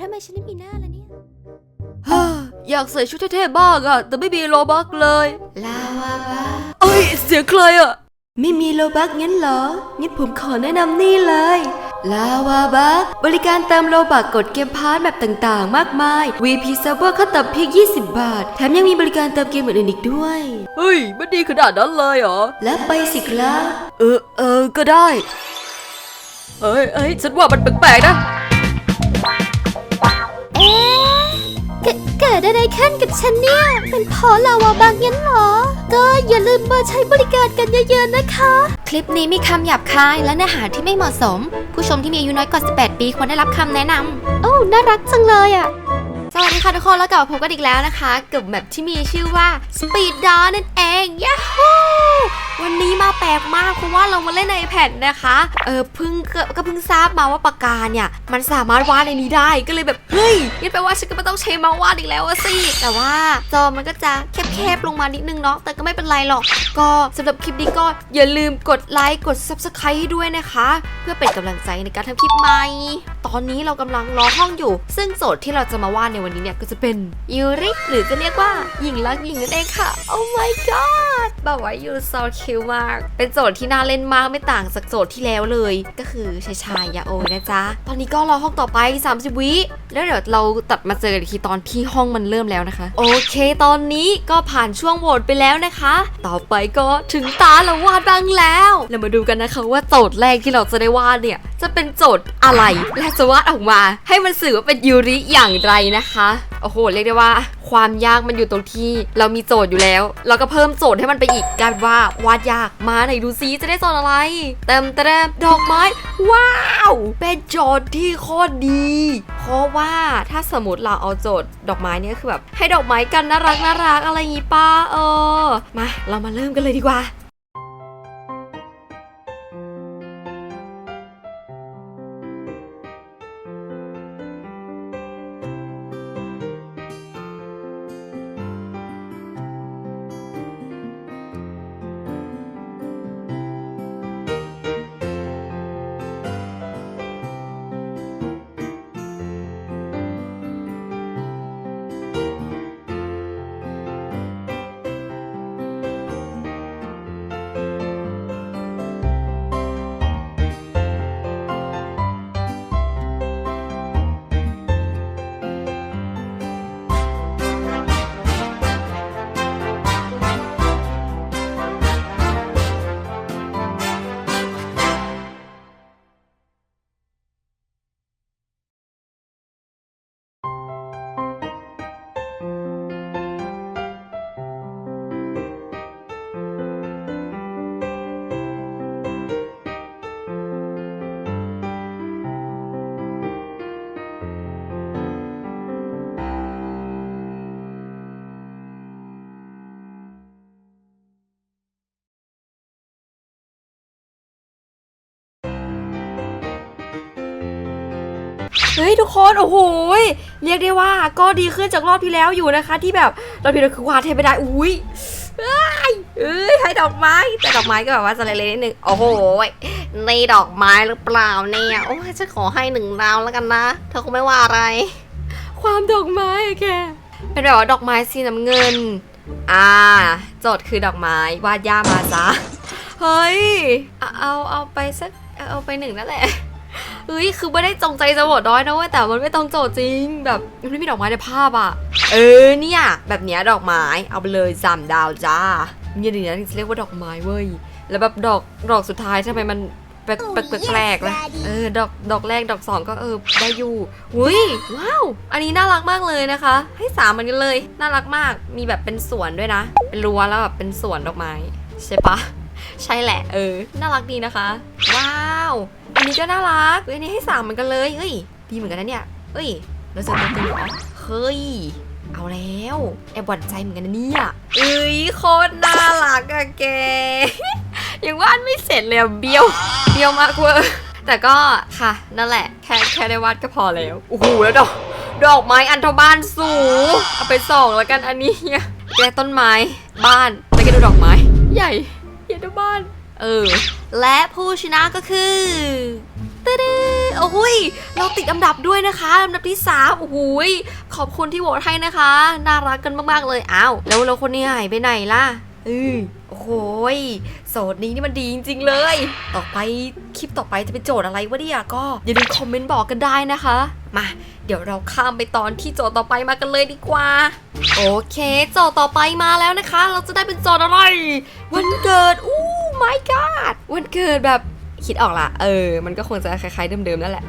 ทำไมฉันไม่มีหน้าล่ะเนี่ยฮ่าอยากใส่ชุดเท่ๆบ้างอะแต่ไม่มีโลบักเลยลาวาบาเอ้ย เสียงใครอะไม่มีโลบักงั้นเหรอ งั้นผมขอแนะนำนี่เลย ลาวาบักบริการเติมโลบักกดเกมพาร์ทแบบต่างๆ มากมาย VP Server ขั้นต่ำเพียง 20 บาท แถมยังมีบริการเติมเกมอื่นๆอีกด้วย เฮ้ย มันดีขนาดนั้นเลยเหรอ แล้วไปสิครับ เออ เออ ก็ได้ เอ้ยเอ้ยฉันว่ามันแปลกๆนะเอ๊ะเกิดเกิดอะไรขึ้นกับฉันเนี่ย เป็นเพราะลาวาบางงั้นเหรอ ก็อย่าลืมมาใช้บริการกันเยอะๆนะคะ คลิปนี้มีคำหยาบคายและเนื้อหาที่ไม่เหมาะสม ผู้ชมที่มีอายุน้อยกว่า 18 ปีควรได้รับคำแนะนำโอ้น่ารักจังเลยอะสวัสดีค่ะทุกคนแล้วกลับมาพบกันอีกแล้วนะคะ กับแมปที่มีชื่อว่า Speed d a w นั่นเองย a ฮู วันนี้มาแปลกมากเพราะว่าเรามาเล่นในแผ่นนะคะ เออเพิ่งก็ก็เพิ่งทราบมาว่าปากกาเนี่ย มันสามารถวาดในนี้ได้ก็เลยแบบเฮ้ยงั้นแปลว่าฉันก็ไม่ต้องใช้มาวาดอีกแล้วสิแต่ว่าจอมันก็จะแคบๆลงมานิดนึงเนาะแต่ก็ไม่เป็นไรหรอก ก็สำหรับคลิปนี้ก็อย่าลืมกดไลค์กด Subscribe ให้ด้วยนะคะ เพื่อเป็นกำลังใจในการทำคลิปใหม่ตอนนี้เรากำลังรอห้องอยู่ ซึ่งโจทย์ที่เราจะมาวาดในวันนี้เนี่ยก็จะเป็นยูริหรือจะเรียกว่าหญิงรักหญิงนั่นเองค่ะ Oh my god แบบว่ายู so cute มาก เป็นโจทย์ที่น่าเล่นมากไม่ต่างจากโจทย์ที่แล้วเลย ก็คือชายชายยาโอยนะจ๊ะ ตอนนี้ก็รอห้องต่อไป 30 วิแล้วเดี๋ยวเราตัดมาเจอกันทีตอนที่ห้องมันเริ่มแล้วนะคะ โอเค ตอนนี้ก็ผ่านช่วงโหวตไปแล้วนะคะ ต่อไปก็ถึงตาเราวาดบ้างแล้วเรามาดูกันนะคะว่าโจทย์แรกที่เราจะได้วาดเนี่ยจะเป็นโจทย์อะไรและจะวาดออกมา ให้มันสื่อว่าเป็นยูริอย่างไรนะคะ โอ้โห เรียกได้ว่า ความยากมันอยู่ตรงที่ เรามีโจทย์อยู่แล้ว เราก็เพิ่มโจทย์ให้มันไปอีกกลายเป็นว่าวาดยากมาไหนดูซิจะได้โจทย์อะไร เต็มเต็มดอกไม้ ว้าว เป็นโจทย์ที่โคตรดี เพราะว่าถ้าสมมติเราเอาโจทย์ดอกไม้เนี่ยคือแบบให้ดอกไม้กันน่ารักน่ารักอะไรอย่างงี้ป้าเออ มาเรามาเริ่มกันเลยดีกว่า เฮ้ยทุกคนโอ้โหเรียกได้ว่าก็ดีขึ้นจากรอบที่แล้วอยู่นะคะ ที่แบบรอบที่แล้วคือวาดเทไม่ได้อุ้ยเอ้ยให้ดอกไม้แต่ดอกไม้ก็แบบว่าจะเล็กนิดนึงโอ้โหในดอกไม้หรือเปล่าเนี่ยโอ้ยฉันขอให้หนึ่งดาวแล้วกันนะ เธอคงไม่ว่าอะไร ความดอกไม้แกเป็นแบบว่าดอกไม้สีน้ำเงิน อ่าโจทย์คือดอกไม้วาดย่ามาจ้ะเฮ้ยเอาเอาไปสักเอาไปหนึ่งนั่นแหละ เฮ้ย คือไม่ได้จงใจจะโหวตน้อยนะเว้ย แต่มันไม่ตรงโจทย์จริง แบบมันไม่มีดอกไม้ในภาพอะเออ เนี่ย แบบเนี้ยดอกไม้ เอาไปเลยสามดาวจ้าเนี่ยอย่างนี้ถึงจะเรียกว่าดอกไม้เว้ย แล้วแบบดอก ดอกสุดท้ายทำไมมันแปลกแปลกแปลกๆล่ะเออ ดอก ดอกแรก ดอกสองก็เออ ได้อยู่อุ้ย ว้าว อันนี้น่ารักมากเลยนะคะ ให้สามเหมือนกันเลย น่ารักมาก มีแบบเป็นสวนด้วยนะ เป็นรั้วแล้วแบบเป็นสวนดอกไม้ ใช่ปะ ใช่แหละ เออ น่ารักดีนะคะ ว้าวอันนี้ก็น่ารักอันนี้ให้สามเหมือนกันเลยเฮ้ยดีเหมือนกันนะเนี่ยเฮ้ยเราจะเป็นตัวเหรอเฮ้ยเอาแล้วแอบหวั่นใจเหมือนกันนะเนี่ยเอ้ยโคตรน่ารักอะแกยังวาดไม่เสร็จเลยเบี้ยวเบี้ยวมากเวอร์แต่ก็ค่ะนั่นแหละแค่แค่ได้วาดก็พอแล้วโอ้โหแล้วดอกดอกไม้อันทบ้านสูงเอาไปส่องแล้วกันอันนี้แกต้นไม้บ้านแล้วก็ดูดอกไม้ ใหญ่ใหญ่ดูบ้าน เออ และผู้ชนะก็คือตึ๊ดโอ้ยเราติดอันดับด้วยนะคะอันดับที่สามโอ้โหยขอบคุณที่โหวตให้นะคะ น่ารักกันมากๆเลยอ้าวแล้วแล้วคนนี้หายไปไหนล่ะเออโอ้โหยโสดนี้นี่มันดีจริง ๆ เลย ต่อไปคลิปต่อไปจะเป็นโจทย์อะไรวะเนี่ยก็อย่าลืมคอมเมนต์บอกกันได้นะคะ มาเดี๋ยวเราข้ามไปตอนที่โจทย์ต่อไปมากันเลยดีกว่า โอเค โจทย์ต่อไปมาแล้วนะคะ เราจะได้เป็นโจทย์อะไร วันเกิดอู้ my god วันเกิดแบบคิดออกละ เออ มันก็คงจะคล้ายๆเดิมๆนั่นแหละ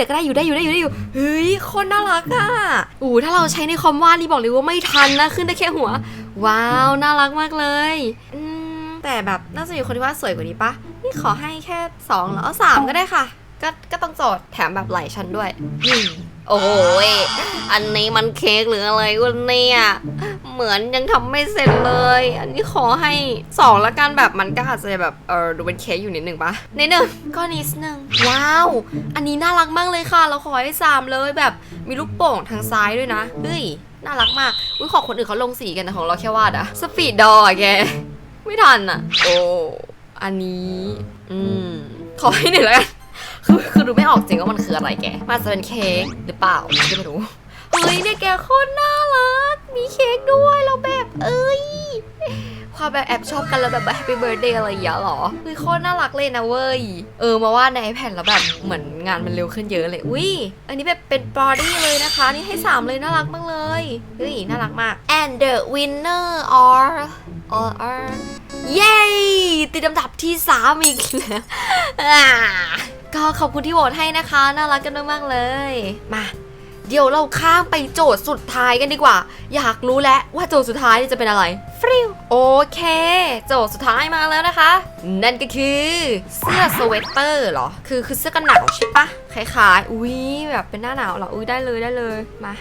แต่ก็ได้อยู่ได้อยู่ได้อยู่ได้อยู่เฮ้ยคนน่ารักอะอู้ถ้าเราใช้ในคอมวาดนี่บอกเลยว่าไม่ทันนะขึ้นได้แค่หัว ว้าวน่ารักมากเลยอืมแต่แบบน่าจะมีคนที่ว่าสวยกว่านี้ปะนี่ขอให้แค่สองแล้วเอาสามก็ได้ค่ะ ก็ก็ต้องโจทย์แถมแบบไหลายชั้นด้วยอืม โอ้ยอันนี้มันเค้กหรืออะไรวะเนี่ยเหมือนยังทำไม่เสร็จเลย อันนี้ขอให้สองละกันแบบมันก็อาจจะแบบเออดูเป็นเค้กอยู่นิดหนึ่งปะนิดหนึ่งก็นิดหนึ่งว้าว อันนี้น่ารักมากเลยค่ะ เราขอให้สามเลยแบบมีลูกโป่งทางซ้ายด้วยนะเฮ้ยน่ารักมากอุ้ยขอคนอื่นเขาลงสีกันแต่ของเราแค่วาดอะสปีดดออะแกไม่ทันอะโอ้อันนี้ อืมขอให้หนึ่งแล้วกัน คือคือดูไม่ออกจริงว่ามันคืออะไรแกมันอาจจะเป็นเค้กหรือเปล่าไม่รู้เฮ้ยเนี่ยแกโคตรน่ารัก มีเค้กด้วยเราแบบเอ้ยความแบบแอบชอบกันแล้วแบบแฮปปี้เบิร์ดเดย์อะไรอย่างเงี้ยเหรอเฮ้ยโคตรน่ารักเลยนะเว้ย เออมาว่าใน iPad แล้วแบบเหมือนงานมันเร็วขึ้นเยอะเลย อุ้ย อันนี้แบบเป็นบอดี้เลยนะคะ นี่ให้ 3 เลยน่ารักมากเลยเฮ้ยน่ารักมาก and the winner are are are เย้ติดอันดับที่ 3 อีกแล้ว ก็ขอบคุณที่โหวตให้นะคะ น่ารักกันมากๆเลย มา เดี๋ยวเราข้ามไปโจทย์สุดท้ายกันดีกว่า อยากรู้แล้วว่าโจทย์สุดท้ายจะเป็นอะไรฟริวโอเค โจทย์สุดท้ายมาแล้วนะคะ นั่นก็คือเสื้อสเวตเตอร์เหรอ คือคือเสื้อกันหนาวใช่ปะคล้ายๆ อุ้ยแบบเป็นหน้าหนาวเหรอ อุ้ยได้เลยได้เลย มา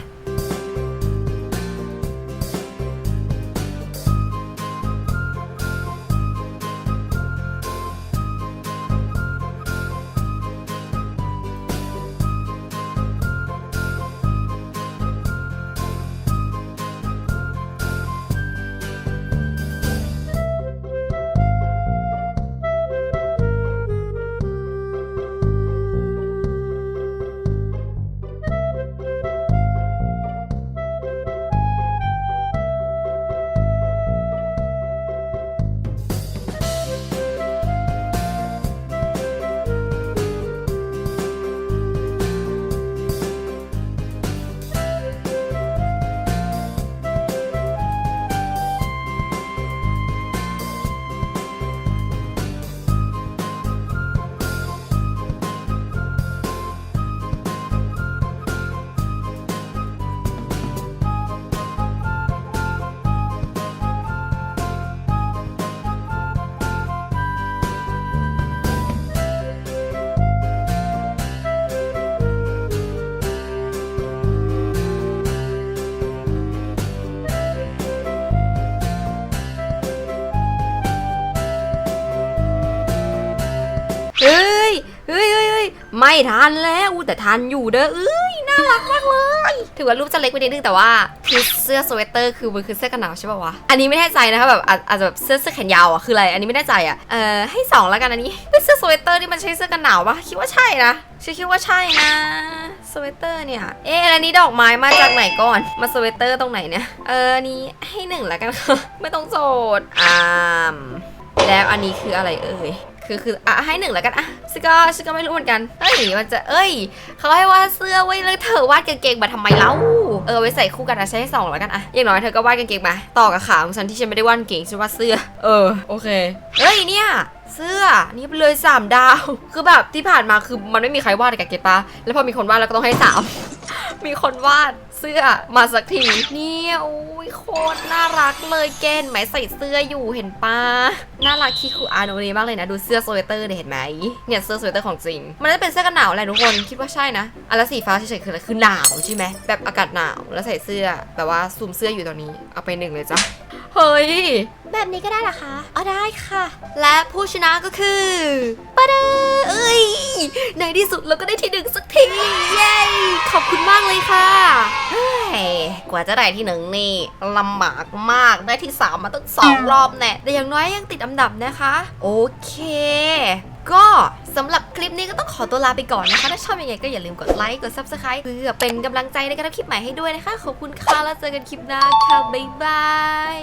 ไม่ทันแล้วอูแต่ทันอยู่เด้อเอ้ยน่ารักมากเลย ถือว่ารูปจะเล็กไปนิดนึงแต่ว่าคือเสื้อสเวตเตอร์คือมันคือเสื้อกันหนาวใช่ป่าวะ อันนี้ไม่แน่ใจนะคะแบบอาจจะแบบเสื้อเสื้อแขนยาวอะคืออะไร อันนี้ไม่แน่ใจอะ เออให้สองแล้วกันอันนี้เป็นเสื้อสเวตเตอร์ที่มันใช้เสื้อกันหนาวปะคิดว่าใช่นะฉันคิดว่าใช่นะสเวตเตอร์เนี่ย เอ๊ะแล้วนี้ดอกไม้มาจากไหนก่อน มาสเวตเตอร์ตรงไหนเนี่ย เออนี้ให้หนึ่งแล้วกันค่ะไม่ต้องโจทย์อ่าแล้วอันนี้คืออะไรเอ่ย คือคืออะให้หนึ่งแล้วกันอะฉันก็ฉันก็ไม่รู้เหมือนกันเอ้ยมันจะเอ้ยเขาให้วาดเสื้อไว้แล้วเธอวาดกางเกงมาทำไมเล่าเออไว้ใส่คู่กันนะใช้ให้สองแล้วกันอะอย่างน้อยเธอก็วาดกางเกงมาต่อกับขาของฉันที่ฉันไม่ได้วาดกางเกงฉันวาดเสื้อ เออโอเคเอ้ยเนี่ยเสื้อ นี่ไปเลยสามดาว คือแบบที่ผ่านมาคือมันไม่มีใครวาดกับเกตปาแล้วพอมีคนวาดแล้วก็ต้องให้สา มีคนวาดเสื้อมาสักที เนี่ยโอ้ยโคตรน่ารักเลยแกนไหมใส่เสื้ออยู่เห็นปะน่ารักคิคุอาโนเรมากเลยนะ ดูเสื้อสเวตเตอร์เนี่ยเห็นไหมเนี่ยเสื้อสเวตเตอร์ของจริง มันน่าจะเป็นเสื้อกันหนาวแหละทุกคนคิดว่าใช่นะอันละสีฟ้าเฉยๆคืออะไรคือหนาวใช่ไหมแบบอากาศหนาวแล้วใส่เสื้อแบบว่าซูมเสื้ออยู่ตอนนี้เอาไปหนึ่งเลยจ้ะ เฮ้ย แบบนี้ก็ได้เหรอคะอ๋อได้ค่ะ และผู้ชนะก็คือปะเดอเอ้ย ในที่สุดเราก็ได้ที่หนึ่งสักที เย้ ขอบคุณมากเลยค่ะ เฮ้ย กว่าจะได้ที่หนึ่งนี่ลำบากมาก ได้ที่สามมาตั้งสองรอบแน่ แต่อย่างน้อยยังติดอันดับนะคะ โอเค ก็สำหรับคลิปนี้ก็ต้องขอตัวลาไปก่อนนะคะ ถ้าชอบยังไงก็อย่าลืมกดไลค์กด subscribe เพื่อเป็นกำลังใจในการทำคลิปใหม่ให้ด้วยนะคะ ขอบคุณค่ะแล้วเจอกันคลิปหน้าค่ะ บ๊ายบาย